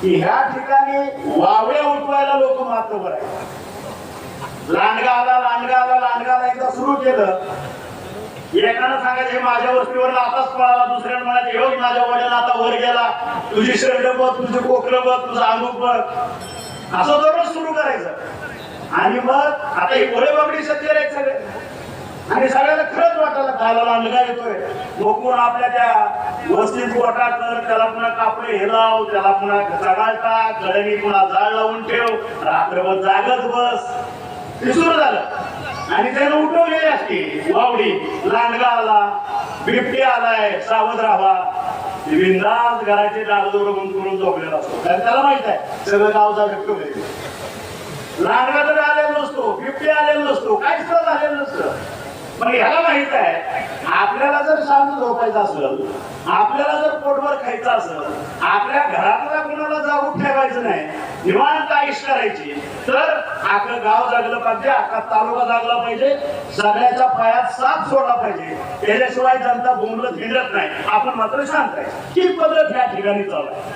की ह्या ठिकाणी वावळे उठवायला लोक मात्र आहे लांडगा आला लांडगा आला लांडगाला एकदा सुरू केलं. एकानं सांगायचं हे माझ्या वस्तीवर आताच पळाला. दुसऱ्यानं म्हणायचं हे माझ्या वडिला आता वर गेला. तुझी शर्ट बघ तुझी कोकरं बघ तुझं अंगूक बघ. असं दररोज सुरू करायचं. आणि मग आता हे गोळे बाबडी सत्य सगळे. आणि सगळ्याला खरंच वाटायला खायला लांडगा येतोय? मोकून आपल्या त्या वस्तीत गोटा कर त्याला पुन्हा कापडे हे लाव त्याला पुन्हा चढाळ टाक गडणी पुन्हा जाळ लावून ठेव रात्रभर जागच बस. हे सुरू झालं. आणि त्यानं उठवलेली असते. वावडी लांडगा आला बिबटी आलाय सावध राहा. बिंदास घराचे दारदोर बंद करून झोपलेला असतो. कारण त्याला माहीत आहे सगळं गाव बिबटो लांडगा तर आलेला नसतो बिबटी आलेला नसतो काहीच झालेलं नसतं. पण ह्याला माहीत आहे आपल्याला जर शांत झोपायचं असलं आपल्याला जर पोटभर खायचं असेल आपल्या घरातल्या कुणाला जागून ठेवायचं नाही निवांत आयुष करायची तर आपलं गाव जागलं पाहिजे अख्खा तालुका जागला पाहिजे सगळ्याच्या पायात साथ सोडला पाहिजे. त्याच्याशिवाय जनता बोंबलत हिंडत नाही. आपण मात्र शांत आहे. ती पद्धत या ठिकाणी चालू आहे.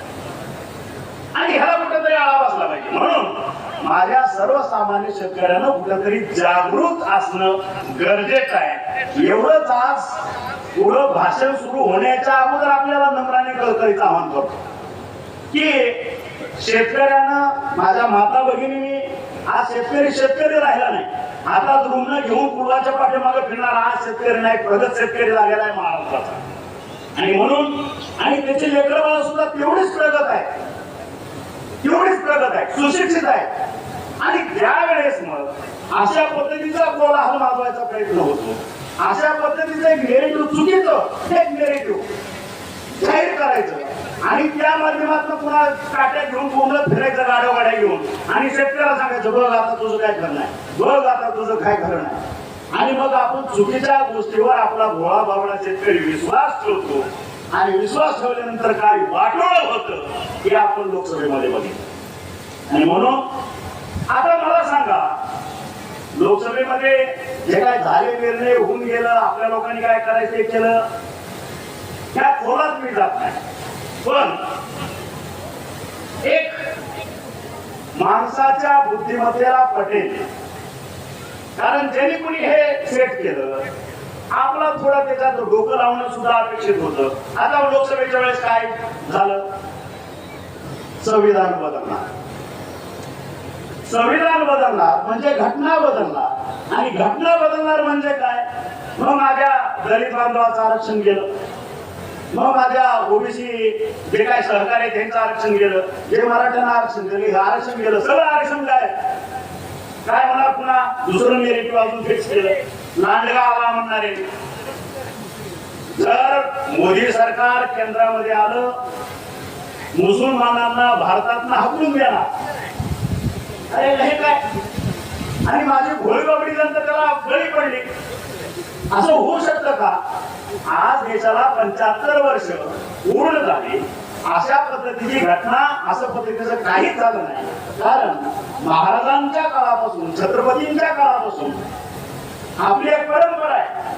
आणि ह्याला कुठेतरी आळा बसला पाहिजे. म्हणून माझ्या सर्वसामान्य शेतकऱ्यांना कुठेतरी जागृत असणं गरजेचं आहे. एवढंच आज पुढं भाषण सुरू होण्याच्या अगोदर आपल्याला नम्राने कळकळीचं आवाहन करतो की शेतकऱ्यानं माझ्या माता भगिनी आज शेतकरी शेतकरी राहिला नाही. आता रुग्ण घेऊन कुळाच्या पाठीमागे फिरणारा आज शेतकरी नाही प्रगत शेतकरी लागलेला आहे महाराष्ट्राचा. आणि म्हणून आणि त्याचे लेकर बाळ सुद्धा तेवढीच प्रगत आहे तेवढीच प्रगत आहे सुशिक्षित आहे आणि त्यावेळेस मग अशा पद्धतीचा कोलाहल माजवायचा प्रयत्न होतो. अशा पद्धतीचं एक नेरेटिव्ह चुकीचं एक नेरेटिव्ह जाहीर करायचं. आणि त्या माध्यमातून पुन्हा काट्या घेऊन बोंबलत फिरायचं गाड्या गाड्या घेऊन. आणि शेतकऱ्याला सांगायचं बघ आता तुझं काय खरं नाही. बघ आता तुझं काय खरं नाही. आणि मग आपण चुकीच्या गोष्टीवर आपला भोळा बाबडा शेतकरी विश्वास ठेवतो. आणि विश्वास ठेवल्यानंतर काय वाटोळ होतं हे आपण लोकसभेमध्ये बघितलं. आणि म्हणून आता मला सांगा लोकसभेमध्ये जे काय झाले निर्णय होऊन गेलं आपल्या लोकांनी काय करायचं केलं त्या खोलात मी जात नाही. पण एक माणसाच्या बुद्धिमत्तेला पटेल. कारण ज्यांनी कुणी हे सेट केलं आपला थोडा त्याच्यात डोकं लावणं सुद्धा अपेक्षित होतं. आता लोकसभेच्या वेळेस काय झालं? संविधान बदलणार. संविधान बदलणार म्हणजे घटना बदलणार आणि घटना बदलणार म्हणजे काय? मग माझ्या दलित बांधवाचं आरक्षण गेलं. मग माझ्या ओबीसी जे काय सहकार्य त्यांचं आरक्षण गेलं. जे मराठ्यांना आरक्षण गेलं हे आरक्षण गेलं. सगळं आरक्षण काय? काय म्हणा पुन्हा? दुसरं निरेटिव्ह अजून फिक्स केलं. लांडगा आला म्हणणारे. जर मोदी सरकार केंद्रामध्ये आलं मुसलमानांना भारतातनं हाकलून देणार. अरे हे काय? आणि माझी घोळी बाबडी नंतर त्याला गळी पडली. असं होऊ शकतं का? आज देशाला पंच्याहत्तर वर्ष पूर्ण झाली. अशा पद्धतीची घटना असं पद्धतीचं काहीच झालं नाही. कारण महाराजांच्या काळापासून छत्रपतींच्या काळापासून आपली एक परंपरा आहे.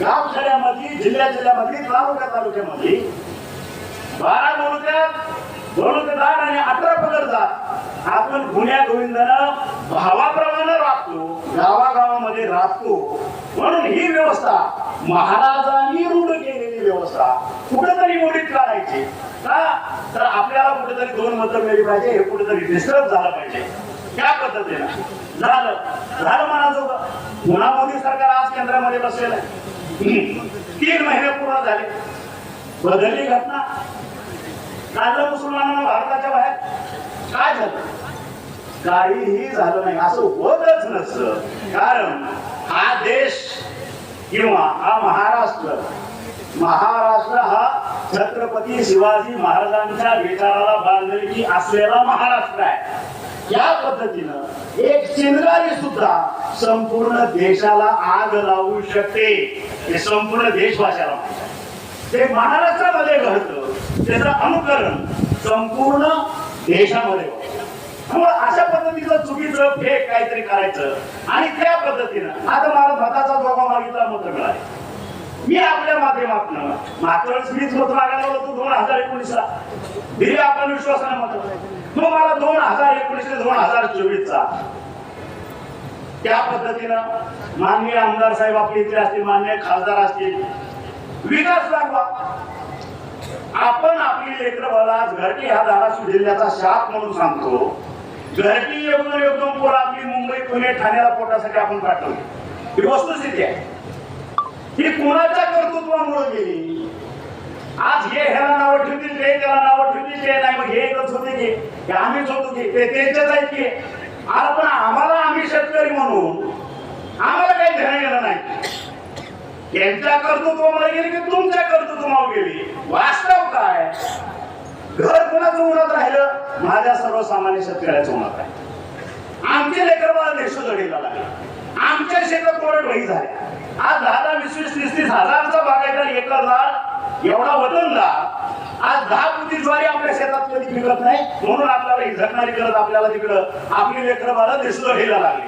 गाव खेड्यामध्ये जिल्ह्या जिल्ह्यामध्ये तालुक्या तालुक्यामध्ये बारा तालुक्यात दोन ते आणि अठरा पदर जात. आपण गुण्या गोविंदानं भावाप्रमाणे राहतो गावागावामध्ये राहतो म्हणून ही व्यवस्था महाराजांनी रूढ केलेली व्यवस्था. कुठेतरी मोडीत काढायची. का? तर आपल्याला कुठेतरी दोन मत मिळली पाहिजे हे कुठेतरी डिस्टर्ब झालं पाहिजे. त्या पद्धतीनं. झालं. झालं म्हणायचं पुन्हा मोदी सरकार आज केंद्रामध्ये बसलेलं आहे. तीन महिने पूर्ण झाले. बदलली घटना. काढलं मुसलमानांना भारताच्या बाहेर? काय झालं? काहीही झालं नाही. असं होतच नसतं. कारण हा देश किंवा हा महाराष्ट्र महाराष्ट्र हा छत्रपती शिवाजी महाराजांच्या विचाराला बांधलेली असलेला महाराष्ट्र आहे. या पद्धतीनं एक चिंगारी सुद्धा संपूर्ण देशाला आग लावू शकते. हे संपूर्ण देशवाशाला ते महाराष्ट्रामध्ये घडतं. त्याचं अनुकरण संपूर्ण देशामध्ये मग अशा पद्धतीचं चुकीचं फेक काहीतरी करायचं. आणि त्या पद्धतीनं आता मला मताचा जोगा मागितला मत मिळाले. मी आपल्या माध्यमातून मात्र मीच मत मागायला होतो दोन हजार एकोणीसला. दिली आपण विश्वासाने मत. मग मला दोन हजार एकोणीस ते दोन हजार चोवीसचा. त्या पद्धतीनं माननीय आमदार साहेब आपले इथे असतील माननीय खासदार असतील विकास लागला आपण आपली लेकर बाळा आज घरटी हा धाराशिव जिल्ह्याचा शाप म्हणून सांगतो. घरटी एकदम एकदम पोरं आपली मुंबई पुणे ठाण्याला पोटासाठी आपण पाठवली. ही वस्तुस्थिती आहे. ही कुणाच्या कर्तृत्वामुळे गेली? आज हे ह्याला नावं ठेवतील ते त्याला नावं ठेवतील ते नाही. मग हे एकच होते की आम्हीच होतो की ते त्यांच्याच आहेत की. आज पण आम्हाला आम्ही शेतकरी म्हणून आम्हाला काही घेणं गेलं नाही. त्यांच्या कर्तृत्वामुळे गेली की तुमच्या कर्तृत्वामुळे गेली? वास्तव काय? घर कुणाचं उन्हात राहिलं? माझ्या सर्वसामान्य शेतकऱ्याचं उन्हात आहे. आमचे लेकर मला देश लढीला लागले. आमच्या शेतात कोरड वही झाले. आज दहा दहा वीस वीस तीस तीस हजारचा बागायचा एकरदार एवढा वतनदार आज दहा कोटी ज्वारी आपल्या शेतात कधी पिकत नाही? म्हणून आपल्याला ही झटणारी करत आपल्याला तिकडं आपली लेकर मला देश जडीला लागले.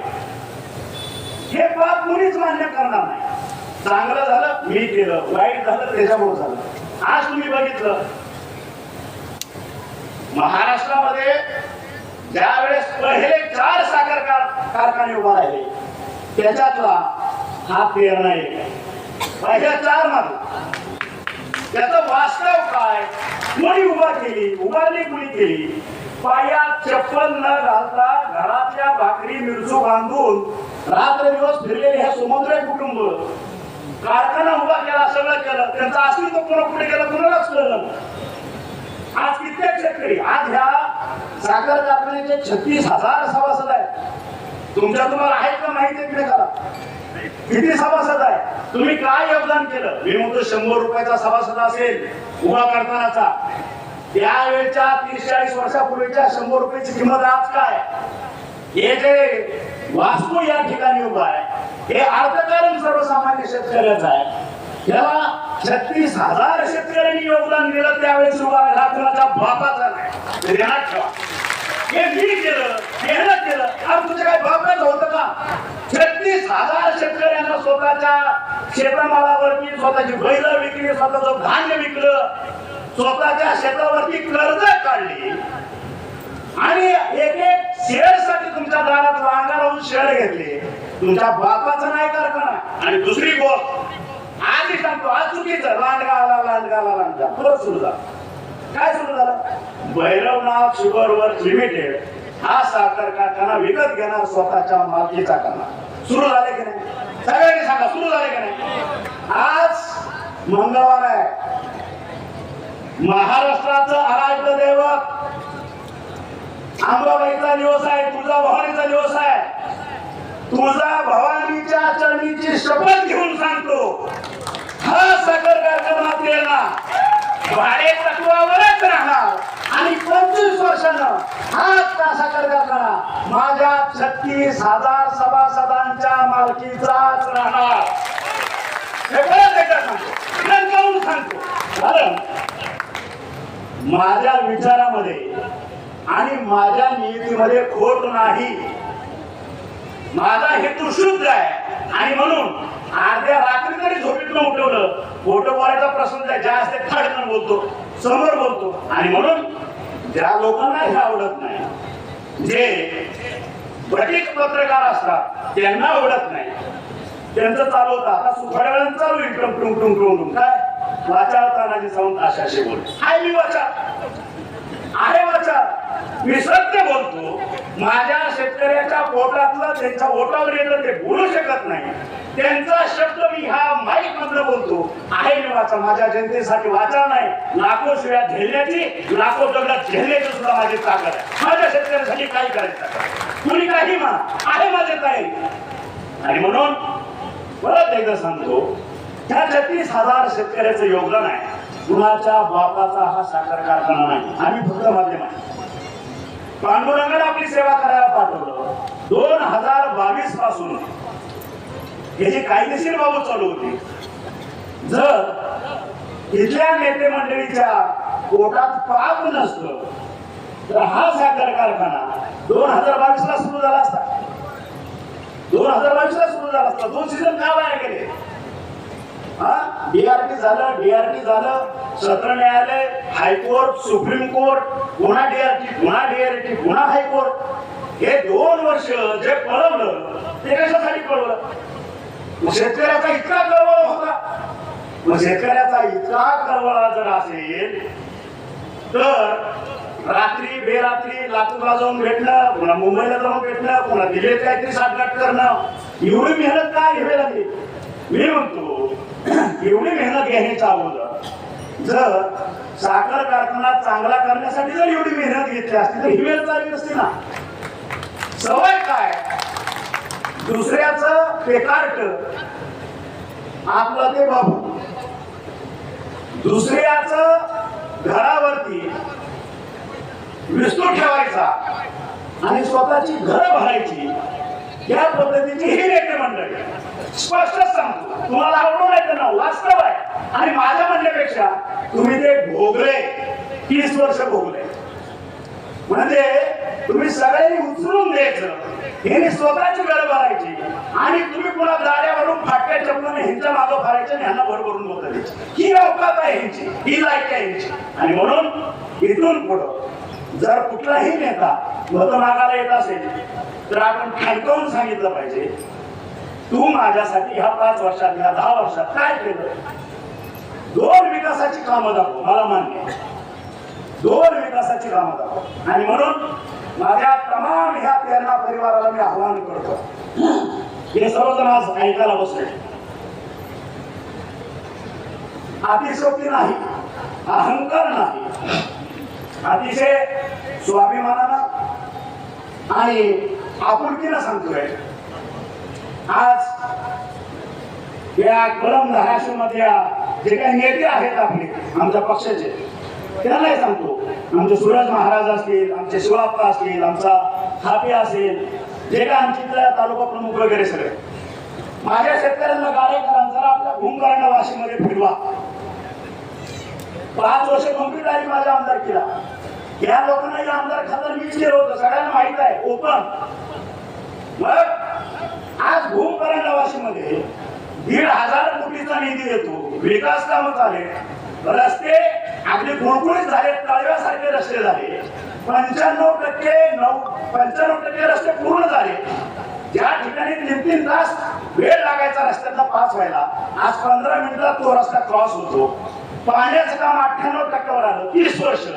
हे पाप कुणीच मान्य करणार नाही. चांगलं झालं मी केलं. वाईट झालं त्याच्यामुळे झालं. आज तुम्ही बघितलं. महाराष्ट्रामध्ये ज्या वेळेस पहिले चार साखर कारखाने उभा राहिले त्याच्यातला हा पेरणा एक आहे. पहिल्या चारमध्ये त्याच वास्तव काय? कोणी उभा केली उभारणी कोणी केली. पायात चप्पल न घालता घरातल्या भाकरी मिरचू बांधून रात्र दिवस फिरलेले हे सुमंद्र कुटुंब. कारखाना उभा केला सगळं केलं. त्यांचं अस्तित्व पुन्हा पुढे केलं कुणालाच कळलं आज कित्येक शेतकरी आज ह्या साखर कारखान्याचे छत्तीस हजार सभासद आहेत. तुमच्या तुम्हाला आहेत का माहिती आहे करा. किती सभासद आहे तुम्ही काय योगदान केलं? मी म्हणतो शंभर रुपयाचा सभासद असेल उभा करतानाचा. त्यावेळेच्या तीस चाळीस वर्षापूर्वीच्या शंभर रुपयाची किंमत आज काय? हे जे वास्तू या ठिकाणी उभा आहे हे अर्थकारण सर्वसामान्य शेतकऱ्याचं आहे. याला छत्तीस हजार शेतकऱ्यांनी योगदान दिलं त्यावेळेस उभा राहिला बापाचा नाही. हे ध्यानात ठेवा. हे मी केलं मेहनत केलं. आज तुझं काय बापाचं होतं का? छत्तीस हजार शेतकऱ्यांना स्वतःच्या शेतमालावरती स्वतःची बैल विकली स्वतःचं धान्य विकलं स्वतःच्या शेतावरती कर्ज काढली. आणि एक एक शेअरसाठी तुमच्या दारात लांगा लावून शेअर घेतले. तुमच्या बापाचा नाही कारखाना. आणि दुसरी गोष्ट आज सांगतो आज चुकीचं. लांडगा आला लांडगा आला लांडगा. परत सुरू झाला. काय सुरू झालं? भैरवनाथ शुगर वर्क लिमिटेड हा साखर कारखाना विकत घेणार स्वतःच्या मालकीचा करणार सुरू झाले की नाही? सगळ्यांनी सांगा सुरू झाले की नाही? आज मंगळवार आहे. महाराष्ट्राचं आराध्य दैवत अंबाबाईचा दिवस आहे तुझा भवानीचा दिवस आहे. तुझा भवानीच्या चरणीची शपथ घेऊन सांगतो. हा साखर कारखाना प्रेरणा भाडे तत्वावरच राहणार. आणि पंचवीस वर्षानं हाच का साखर कारखाना माझ्या छत्तीस हजार सभासदांच्या मालकीचाच राहणार. हे परत एकदा सांगतो. सांगतो. कारण माझ्या विचारामध्ये आणि माझ्या नियतीमध्ये खोट नाही. माझा हेतू शुद्ध आहे. आणि म्हणून अर्ध्या रात्री जरी झोपेतनं उठवलं. खोटं बोलायचा प्रसंग जास्त ज्या बोलतो. समोर बोलतो. आणि म्हणून ज्या लोकांना हे आवडत नाही जे भटीक पत्रकार असतात त्यांना आवडत नाही. त्यांचं चालू होतं. आता थोड्या वेळानं चालू आहे. टुम टुम टुम टुम टुम काय? वाचाळ तानाजी सावंत. अशाशी बोल. हाय मी वाचा. आहे वाचा. मी सत्य बोलतो माझ्या शेतकऱ्याच्या पोटातलं त्यांच्या ओटावर येतं ते बोलू शकत नाही. त्यांचा शब्द मी ह्या माईक मधनं बोलतो. आहे मी वाचा माझ्या जनतेसाठी वाचा नाही. लाखो शिव्या झेलण्याची लाखो दगडात झेलण्याची सुद्धा माझी ताकद आहे. माझ्या शेतकऱ्यासाठी काही करायचं? कुणी काही म्हणा आहे माझे काही आणि म्हणून परत एकदा सांगतो त्या छत्तीस हजार शेतकऱ्याचं योगदान आहे. कुणाच्या बापाचा हा साखर कारखाना नाही. आम्ही फक्त माध्यम आहे. पांडुरंगाने आपली सेवा करायला पाठवलं. दोन हजार बावीसपासून. याची कायदेशीर बाबत चालू होती. जर इथल्या नेते मंडळीच्या पोटात पाप नसतं तर हा साखर कारखाना दोन हजार बावीस ला सुरू झाला असता. दोन हजार बावीस ला सुरू झाला असता. दोन सीझन का वाया गेले? हा? डीआरटी झालं डीआरटी झालं. सत्र न्यायालय हायकोर्ट सुप्रीम कोर्ट पुन्हा डीआरटी पुन्हा डीआरटी पुन्हा हायकोर्ट. हे दोन वर्ष जे पळवलं ते कशासाठी पळवलं? मग शेतकऱ्याचा इतका कळवळ होता. मग शेतकऱ्याचा इतका कळवळा जर असेल तर रात्री बेरात्री लातूरला जाऊन भेटणं पुन्हा मुंबईला जाऊन भेटणं पुन्हा दिल्लीत काहीतरी साठगाठ करणं एवढी मेहनत काय घ्यावी लागली? मी म्हणतो एवढी मेहनत घेण्याच्या अगोदर. जर साखर कारखाना चांगला करण्यासाठी जर एवढी मेहनत घेतली असती तर ही वेळ चालली नसती ना. सवय काय? दुसऱ्याच पेकार्ट आपलं ते बाबू. दुसऱ्याच घरावरती विस्तृत ठेवायचा आणि स्वतःची घर भरायची. या पद्धतीची ही नेते मंडळी. स्पष्टच सांगतो. तुम्हाला आवडू नाही तर ना वास्तव आहे. आणि माझ्या म्हणण्यापेक्षा तुम्ही ते भोगले. तीस वर्ष भोगले. म्हणजे तुम्ही सगळ्यांनी उचलून द्यायचं हिने स्वतःची वेळ भरायची. आणि तुम्ही पुन्हा गाड्यावरून फाटक्या चपलाने ह्यांच्या मागं भरायचं आणि ह्यांना भर भरून ही अवकात आहे ह्यांची ही लायक आहे ह्यांची आणि म्हणून इथून पुढं जर कुठलाही नेता मत मागायला येत असेल तर आपण ठणकावून सांगितलं पाहिजे तू माझ्यासाठी ह्या पाच वर्षात ह्या दहा वर्षात काय केलं? दोन विकासाची कामं दाखव मला मान्य आहे. दोन विकासाची कामं दाखव. आणि म्हणून माझ्या तमाम ह्या प्रेरणा परिवाराला मी आव्हान करतो. हे सर्वजण आज ऐकायला बसले. अतिशोक्ती नाही अहंकार नाही. अतिशय स्वाभिमानानं आणि आपुलकीनं सांगतोय. आज या कलम धाराशिवमधल्या जे काही नेते आहेत आपले आमच्या पक्षाचे त्यांनाही सांगतो आमचे सूरज महाराज असतील आमचे शिवाप्पा असतील आमचा हापी असेल जे काय आमची तालुका प्रमुख वगैरे सगळे. माझ्या शेतकऱ्यांना गाड्या जरा आपल्या भूमकरांना वाशीमध्ये फिरवा. पाच वर्ष कंप्लीट आली माझ्या आमदारकीला. या लोकांना आमदार खासदार मीच केलं होतं सगळ्यांना माहीत आहे ओपन मग आज भूमकरण वाशीमध्ये दीड हजार कोटीचा निधी येतो. विकास काम झाले. रस्ते अगदी गुळगुळीत झाले तळव्यासारखे रस्ते झाले. पंच्याण्णव टक्के नऊ पंच्याण्णव टक्के रस्ते पूर्ण झाले. ज्या ठिकाणी तीन तीन तास वेळ लागायचा रस्त्याचा पास व्हायला आज पंधरा मिनिटात तो रस्ता क्रॉस होतो. पाण्याचं काम अठ्ठ्याण्णव टक्क्यावर आलं तीस वर्ष.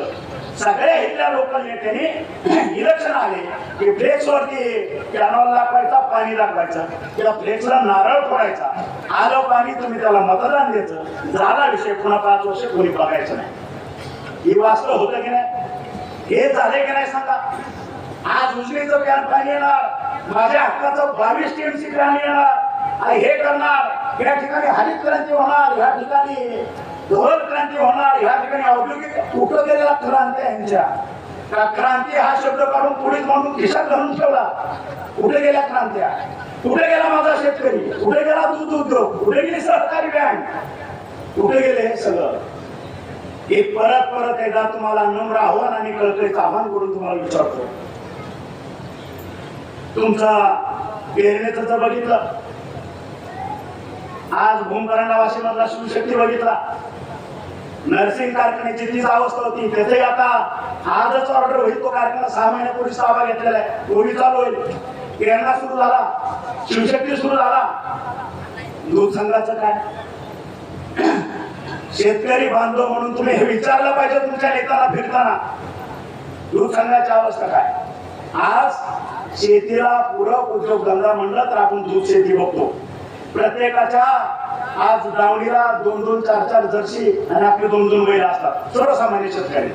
सगळ्या इथल्या लोकल नेत्यांनी इलेक्शन आले. की फ्लेक्स वरती कॅनॉल दाखवायचा पाणी दाखवायचं किंवा फ्लेक्सला नारळ फोडायचा. आलं पाणी तुम्ही त्याला मतदान द्यायचं. झाला विषय पुन्हा पाच वर्ष कोणी बघायचं नाही. हे वास्तव होतं की नाही? हे झाले की नाही सांगा? आज उजनीचं पॅन पाणी येणार माझ्या हक्काचं बावीस टीएमसी पॅन येणार. आणि हे करणार. या ठिकाणी हरित क्रांती होणार या ठिकाणी धोरण क्रांती होणार ह्या ठिकाणी औद्योगिक कुठं गेलेला क्रांती यांच्या? का क्रांती हा शब्द काढून पुढे म्हणून खिशात घालून ठेवला? कुठे गेल्या क्रांत्या? कुठे गेला माझा शेतकरी? कुठे गेला दूध उद्योग? कुठे गेली सहकारी बँक? कुठे गेले हे सगळं? हे परत परत एकदा तुम्हाला नम्र आव्हान आणि कळकळीचं आव्हान करून तुम्हाला विचारतो. तुमचा पेरणीचं जर बघितलं आज भूमकरंडा वाशीमधला शिवशक्ती बघितला नर्सिंग कारखान्याची तीच अवस्था होती. त्याचंही आता आजच ऑर्डर होईल. तो कारखाना सहा महिन्यापूर्वी ताबा घेतलेला आहे. तोही चालू होईल. किराणा सुरू झाला. शिवशक्ती सुरू झाला. दूध संघाचं काय? शेतकरी बांधव म्हणून तुम्ही हे विचारलं पाहिजे तुमच्या नेताना फिरताना. दूध संघाची अवस्था काय? आज शेतीला पूरक उद्योगधंदा म्हणलं तर आपण दूध शेती बघतो. प्रत्येकाच्या आज दावणीला दोन दोन चार चार जर्सी आणि आपले दोन दोन बैल असतात. सर्वसामान्य शेतकरी.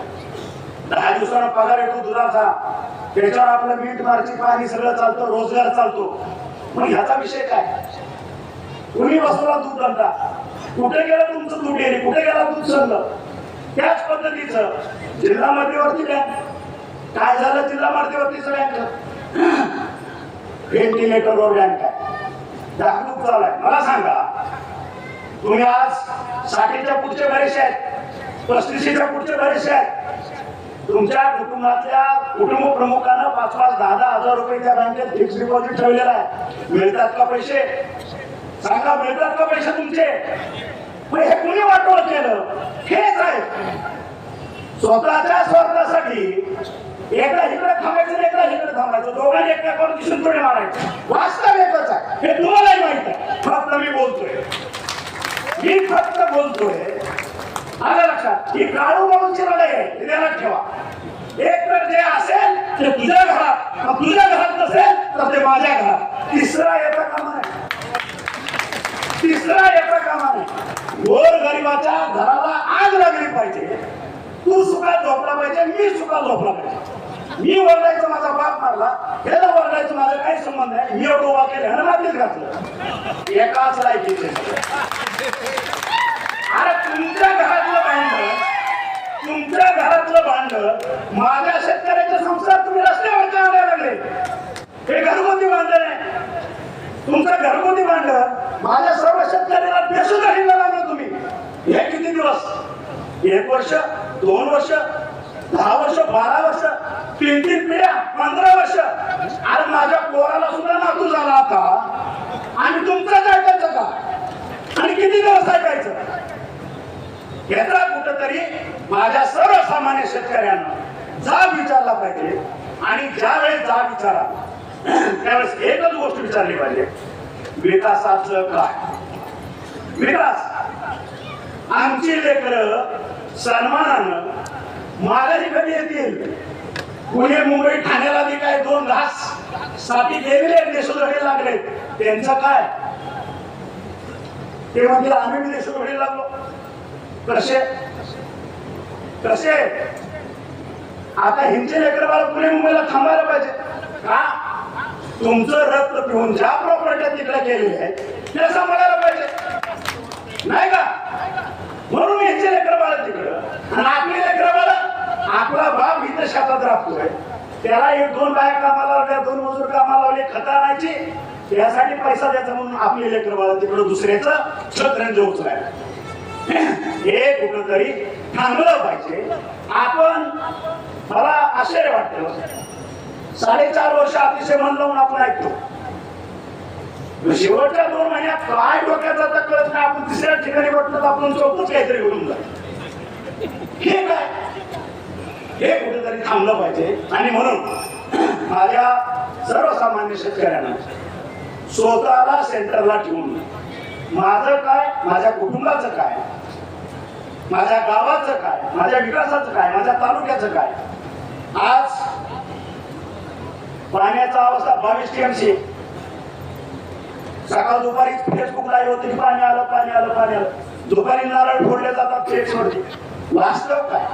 दहा दिवसाला पगार येतो दुधाचा. त्याच्यावर आपलं मीठ मारची पाणी सगळं चालतं रोजगार चालतो. मग ह्याचा विषय काय? तुम्ही बसवला दूध धंदा. कुठे गेलं तुमचं दूध डेअरी? कुठे गेला दूध संघ? त्याच पद्धतीचं जिल्हा मध्यवर्ती बँक. काय झालं जिल्हा मध्यवर्तीचं बँक? व्हेंटिलेटरवर बँक आहे. जागरूक चालू मला सांगा तुम्ही आज साठीच्या पुढचे बरेचसे आहेत पस्तीशीच्या पुढचे बरेचसे आहेत. तुमच्या कुटुंबातल्या कुटुंब प्रमुखानं पाच पाच दहा दहा हजार रुपये त्या बँकेत फिक्स डिपॉझिट ठेवलेला आहे. मिळतात का पैसे? सांगा मिळतात का पैसे तुमचे? मग हे कुणी वाटोळ केलं? हेच आहे स्वतःच्या स्वार्थासाठी एकदा इकडे थांबायचं एकदा इकडे थांबायचं. दोघांनी एकमेकावर दिसून थोडे मारायचं वास्तव एकच आहे. हे तुम्हालाही माहीत आहे. फक्त मी बोलतोय. मी फक्त बोलतोय. आलं लक्षात? ही काळू बाबूची लढाई आहे ध्यानात ठेवा. एक तर जे असेल ते तुझ्या घरात. तुझ्या घरात नसेल तर ते माझ्या घरात. तिसरा येता कामा नाही. तिसरा येता कामा नाही. गोर गरिबाच्या घराला आग लागली पाहिजे. तू सुखात झोपला पाहिजे मी सुखात झोपला पाहिजे. मी वरडायचं माझा बाप मारला. त्याला वरडायचं माझा काही संबंध नाही. मी एवढं उभा केलं आणि मातीत घातलं. एकाच लायकीचे अरे तुमच्या घरातलं भांड तुमच्या घरातलं भांड माझ्या शेतकऱ्याच्या संसार तुम्ही रस्त्यावर का आणायला लागले? हे घरगुती भांडण आहे तुमचं घरगुती भांड माझ्या सर्व शेतकऱ्याला बेसुद्धा राहिला लागलं तुम्ही. हे किती दिवस? एक वर्ष. दोन वर्ष दहा वर्ष बारा वर्ष तीन तीन पिढ्या पंधरा वर्ष. अरे माझ्या पोराला सुद्धा नातू झाला आता. आणि तुमचं काय करायचं का? आणि किती दिवस ऐकायचं? याचा कुठंतरी माझ्या सर्वसामान्य शेतकऱ्यांना जा विचारला पाहिजे. आणि ज्या वेळेस जा विचारा त्यावेळेस एकच गोष्ट विचारली पाहिजे. विकासाचं काय? विकास. आमची लेकर सन्मानानं माघारी कधी येतील. पुणे मुंबई ठाण्याला जे काय दोन घास? साठी गेलेले देशोधडी लागले. त्यांचं काय? ते म्हणजे आम्ही बी देशोधडी लागलो. कसे? कसे? आता हिंचे लेकर बाळ पुणे मुंबईला थांबायला पाहिजे. का? तुमचं रक्त पिऊन ज्या प्रॉपर्ट्या तिकडे गेलेल्या आहेत त्या सांभाळायला पाहिजे. नाही का? म्हणून यांचे लेकर बाळ तिकडं आणि आपले लेकर बाळ आपला बाप इथं शेतात राहतोय त्याला एक दोन बाया कामाला लावल्या दोन मजूर कामाला लावले खता आणायची. त्यासाठी पैसा द्यायचा म्हणून आपले लेकर बाळ तिकडं दुसऱ्याचं छत्रंज उचलायला हे कुठंतरी थांबलं पाहिजे. आपण मला आश्चर्य वाटतं. साडेचार वर्ष अतिशय मन लावून आपण ऐकतो. शेवटच्या दोन महिन्यात काय डोक्याचा तर कळत नाही. आपण तिसऱ्या ठिकाणी वाटलं तर आपण चौकच काहीतरी घडून जाईल हे काय? हे कुठेतरी थांबलं पाहिजे. आणि म्हणून माझ्या सर्वसामान्य शेतकऱ्यांना स्वतःला सेंटरला ठेवून माझं काय माझ्या कुटुंबाचं काय माझ्या गावाचं काय माझ्या विकासाचं काय माझ्या तालुक्याचं काय आज पाण्याचा अवस्था बावीस टीएमसी सकाळ दुपारी फेसबुक लाईव्ह होती पाणी आलं पाणी आलं पाणी आलं. दुपारी नारळ फोडले जातात फेसवरती वरती. वास्तव काय?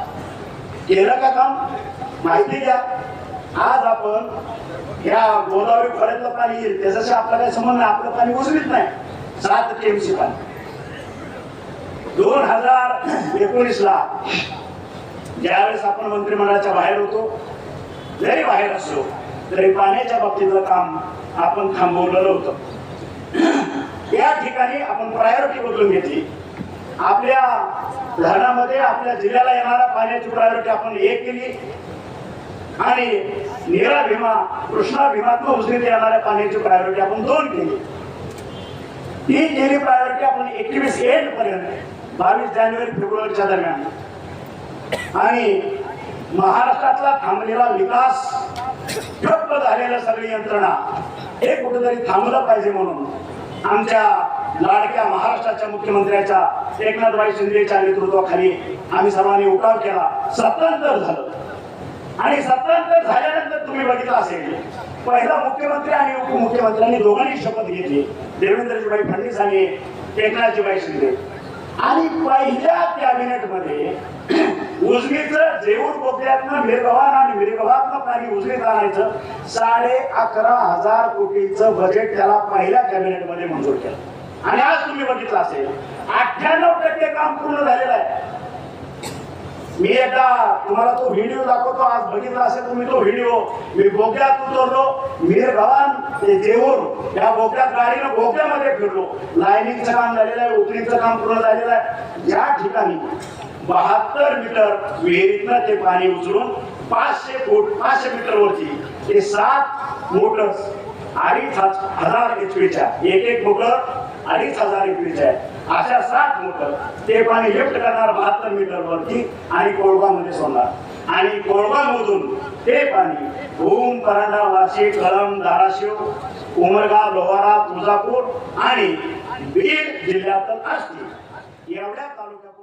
केलं का काम? माहिती द्या. आज आपण या गोदावरी खोऱ्यातलं पाणी येईल. त्याच्याशी आपला काही संबंध नाही. आपलं पाणी उचलीत नाही. सात टीएमसी पाणी. दोन हजार एकोणीस ला ज्यावेळेस आपण मंत्रिमंडळाच्या बाहेर होतो जरी बाहेर असलो तरी पाण्याच्या बाबतीतलं काम आपण थांबवलेलं होतं. या ठिकाणी आपण प्रायोरिटी बदलून घेतली. आपल्या धरणामध्ये आपल्या जिल्ह्याला येणाऱ्या पाण्याची प्रायोरिटी आपण एक केली. आणि नीरा भीमा कृष्णा भीमात्म उजनीत येणाऱ्या पाण्याची प्रायोरिटी आपण दोन केली. ती केली प्रायोरिटी आपण एकवीस एंड पर्यंत बावीस जानेवारी फेब्रुवारीच्या दरम्यान. आणि महाराष्ट्रातला थांबलेला विकास ठप्प झालेलं सगळी यंत्रणा हे कुठेतरी थांबलं पाहिजे म्हणून. आमच्या लाडक्या महाराष्ट्राच्या मुख्यमंत्र्याच्या एकनाथबाई शिंदेच्या नेतृत्वाखाली आम्ही सर्वांनी उठाव केला. सत्तांतर झालं. आणि सत्तांतर झाल्यानंतर तुम्ही बघितलं असेल पहिला मुख्यमंत्री आणि उपमुख्यमंत्र्यांनी दोघांनी शपथ घेतली. देवेंद्रजीबाई फडणवीस आणि एकनाथजीबाई शिंदे. आणि पहिल्या कॅबिनेटमध्ये मध्ये जेऊर बोगद्यातनं मिरगव्हाण आणि मिरगव्हातनं पाणी उजनीत आणायचं. साडे अकरा हजार कोटीचं बजेट त्याला पहिल्या कॅबिनेटमध्ये मंजूर केलं. आणि आज तुम्ही बघितलं असेल अठ्ठ्याण्णव टक्के काम पूर्ण झालेलं आहे. मी एकदा तुम्हाला तो व्हिडिओ दाखवतो आज बघितला असेल तुम्ही तो व्हिडिओ मी बोगद्यात उतरलो मीर गव्हाण ते जेऊर या बोगद्यात गाडीनं बोगद्यामध्ये फिरलो. लायनिंगचं काम झालेलं आहे उतरीचं काम पूर्ण झालेलं आहे. या ठिकाणी बहात्तर मीटर विहिरीतनं ते पाणी उचलून पाचशे फूट पाचशे मीटर वरती ते सात मोटर्स अडीच हजार एचपीच्या एक एक मोटर अडीच हजार एचपीच्या आहे अशा सात मोटर ते पाणी लिफ्ट करणार बहात्तर मीटर वरती आणि कोळगामध्ये सोडणार. आणि कोळगामधून ते पाणी भूम परांडा वाशी कळंब धाराशिव उमरगाव लोहारा तुळजापूर आणि बीड जिल्ह्यात असतील. एवढ्या तालुक्यात